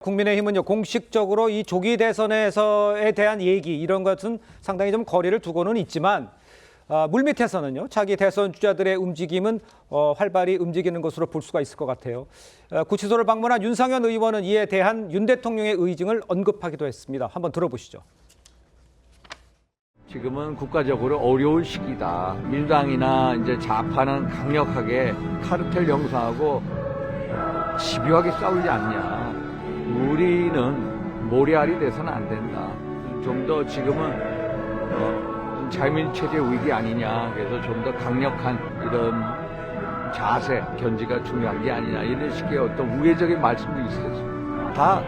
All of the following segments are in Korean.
국민의힘은요 공식적으로 이 조기 대선에서에 대한 얘기 이런 것은 상당히 좀 거리를 두고는 있지만 아, 물밑에서는요 차기 대선 주자들의 움직임은 어, 활발히 움직이는 것으로 볼 수가 있을 것 같아요. 어, 구치소를 방문한 윤상현 의원은 이에 대한 윤 대통령의 의증을 언급하기도 했습니다. 한번 들어보시죠. 지금은 국가적으로 어려운 시기다. 민주당이나 이제 좌파는 강력하게 카르텔 형성하고 집요하게 싸우지 않냐. 우리는 모래알이 돼서는 안 된다. 좀 더 지금은 어, 자유민 체제 위기 아니냐. 그래서 좀 더 강력한 이런 자세, 견지가 중요한 게 아니냐. 이런 식의 어떤 우회적인 말씀도 있어요. 다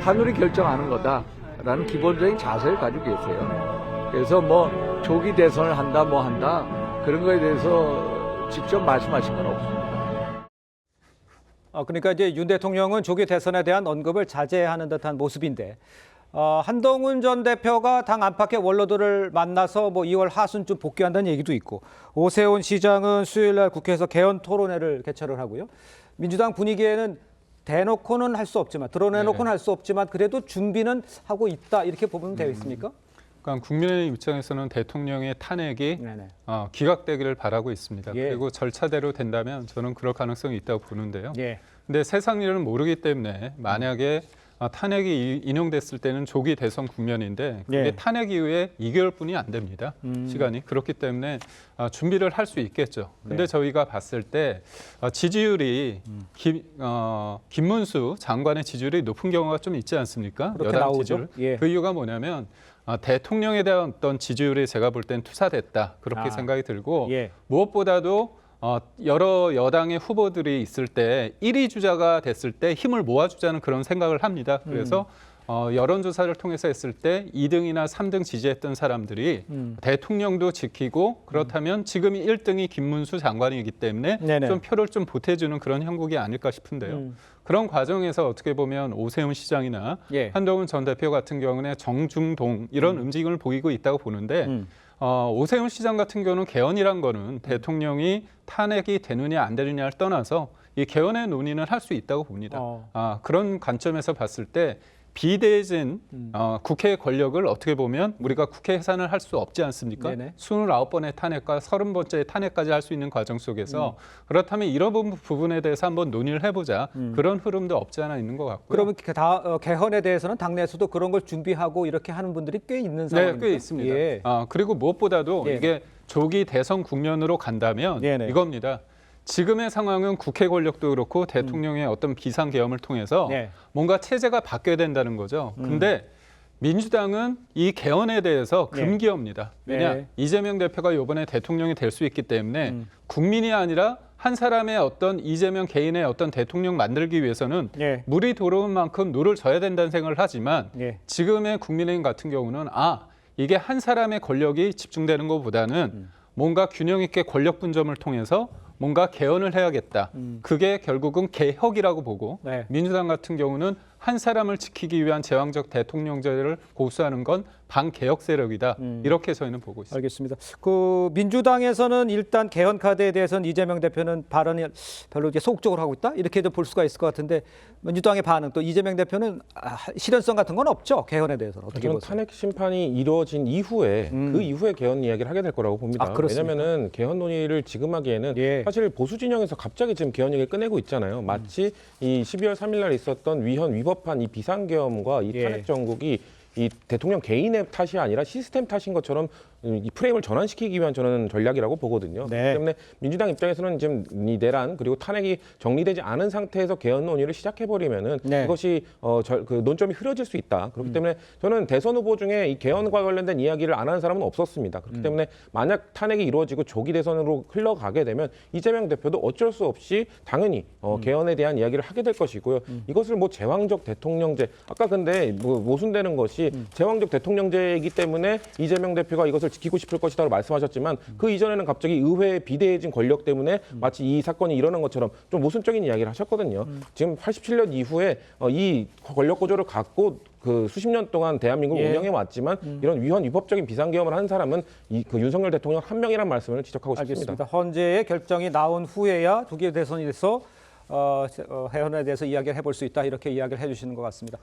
하늘이 결정하는 거다라는 기본적인 자세를 가지고 계세요. 그래서 뭐 조기 대선을 한다 뭐 한다 그런 거에 대해서 직접 말씀하신 건 없습니다. 어, 그러니까 이제 윤 대통령은 조기 대선에 대한 언급을 자제하는 듯한 모습인데 어, 한동훈 전 대표가 당 안팎의 원로들을 만나서 뭐 2월 하순쯤 복귀한다는 얘기도 있고 오세훈 시장은 수요일 날 국회에서 개헌 토론회를 개최를 하고요. 민주당 분위기에는 대놓고는 할 수 없지만 드러내놓고는 할수 없지만 그래도 준비는 하고 있다 이렇게 보면 되어 있습니까? 그러니까 국민의 입장에서는 대통령의 탄핵이 네네. 어, 기각되기를 바라고 있습니다. 예. 그리고 절차대로 된다면 저는 그럴 가능성이 있다고 보는데요. 예. 근데 세상 일은 모르기 때문에 만약에 아, 탄핵이 이- 인용됐을 때는 조기 대선 국면인데 그게 예. 탄핵 이후에 2개월뿐이 안 됩니다. 시간이 그렇기 때문에 아, 준비를 할 수 있겠죠. 근데 네. 저희가 봤을 때 아, 지지율이 김, 어, 김문수 장관의 지지율이 높은 경우가 좀 있지 않습니까? 여당 나오죠. 지지율. 예. 그 이유가 뭐냐면 아, 대통령에 대한 어떤 지지율이 제가 볼 땐 투사됐다 그렇게 아. 생각이 들고 예. 무엇보다도 어, 여러 여당의 후보들이 있을 때 1위 주자가 됐을 때 힘을 모아주자는 그런 생각을 합니다. 그래서 어, 여론조사를 통해서 했을 때 2등이나 3등 지지했던 사람들이 음. 대통령도 지키고 그렇다면 지금이 1등이 김문수 장관이기 때문에 네네. 좀 표를 좀 보태주는 그런 형국이 아닐까 싶은데요. 음. 그런 과정에서 어떻게 보면 오세훈 시장이나 예. 한동훈 전 대표 같은 경우는 정중동 이런 움직임을 보이고 있다고 보는데 음. 어, 오세훈 시장 같은 경우는 개헌이란 거는 대통령이 탄핵이 되느냐 안 되느냐를 떠나서 이 개헌의 논의는 할 수 있다고 봅니다. 어. 아, 그런 관점에서 봤을 때 비대해진 음. 어, 국회의 권력을 어떻게 보면 우리가 국회 해산을 할 수 없지 않습니까? 네네. 29번의 탄핵과 30번째 탄핵까지 할 수 있는 과정 속에서 음. 그렇다면 이런 부분- 부분에 대해서 한번 논의를 해보자. 그런 흐름도 없지 않아 있는 것 같고요. 그러면 그 다, 어, 개헌에 대해서는 당내에서도 그런 걸 준비하고 이렇게 하는 분들이 꽤 있는 상황입니다. 네, 꽤 있습니다. 예. 아, 그리고 무엇보다도 예. 이게 조기 대선 국면으로 간다면 네네. 이겁니다. 지금의 상황은 국회 권력도 그렇고 대통령의 어떤 비상 계엄을 통해서 음. 네. 뭔가 체제가 바뀌어야 된다는 거죠. 근데 민주당은 이 개헌에 대해서 네. 금기어입니다. 왜냐 네. 이재명 대표가 이번에 대통령이 될 수 있기 때문에 음. 국민이 아니라 한 사람의 어떤 이재명 개인의 어떤 대통령 만들기 위해서는 예. 물이 들어온 만큼 노를 져야 된다는 생각을 하지만 예. 지금의 국민의힘 같은 경우는 아 이게 한 사람의 권력이 집중되는 것보다는 뭔가 균형 있게 권력 분점을 통해서 뭔가 개헌을 해야겠다. 그게 결국은 개혁이라고 보고 네. 민주당 같은 경우는 한 사람을 지키기 위한 제왕적 대통령제를 고수하는 건 반개혁 세력이다. 이렇게 저희는 보고 있습니다. 알겠습니다. 그 민주당에서는 일단 개헌 카드에 대해서는 이재명 대표는 발언을 별로 이제 소극적으로 하고 있다 이렇게도 볼 수가 있을 것 같은데 민주당의 반응 또 이재명 대표는 아, 실현성 같은 건 없죠 개헌에 대해서는 어떻게 저는 보세요? 탄핵 심판이 이루어진 이후에 음. 그 이후에 개헌 이야기를 하게 될 거라고 봅니다. 아? 왜냐하면은 개헌 논의를 지금 하기에는 예. 사실 보수 진영에서 갑자기 지금 개헌 얘기를 꺼내고 있잖아요. 마치 이 12월 3일 날 있었던 위헌 위 법한 이 비상계엄과 이 예. 탄핵 정국이 이 대통령 개인의 탓이 아니라 시스템 탓인 것처럼 이 프레임을 전환시키기 위한 저는 전략이라고 보거든요. 네. 때문에 민주당 입장에서는 지금 이 내란 그리고 탄핵이 정리되지 않은 상태에서 개헌 논의를 시작해 버리면은 네. 음. 이것이 어, 절, 그 논점이 흐려질 수 있다. 그렇기 때문에 저는 대선 후보 중에 이 개헌과 관련된 이야기를 안 하는 사람은 없었습니다. 음. 그렇기 때문에 만약 탄핵이 이루어지고 조기 대선으로 흘러가게 되면 이재명 대표도 어쩔 수 없이 당연히 어, 음. 개헌에 대한 이야기를 하게 될 것이고요. 이것을 뭐 제왕적 대통령제 아까 근데 뭐 모순되는 것이 음. 제왕적 대통령제이기 때문에 이재명 대표가 이것을 지키고 싶을 것이다고 말씀하셨지만 음. 그 이전에는 갑자기 의회에 비대해진 권력 때문에 마치 이 사건이 일어난 것처럼 좀 모순적인 이야기를 하셨거든요. 음. 지금 87년 이후에 어, 이 권력 구조를 갖고 그 수십 년 동안 대한민국을 예. 운영해 왔지만 이런 위헌 위법적인 비상계엄을 한 사람은 이 그 윤석열 대통령 한 명이란 말씀을 지적하고 싶습니다. 알겠습니다. 헌재의 결정이 나온 후에야 대선이 돼서 어, 어, 해헌에 대해서 이야기를 해볼 수 있다 이렇게 이야기를 해주시는 것 같습니다.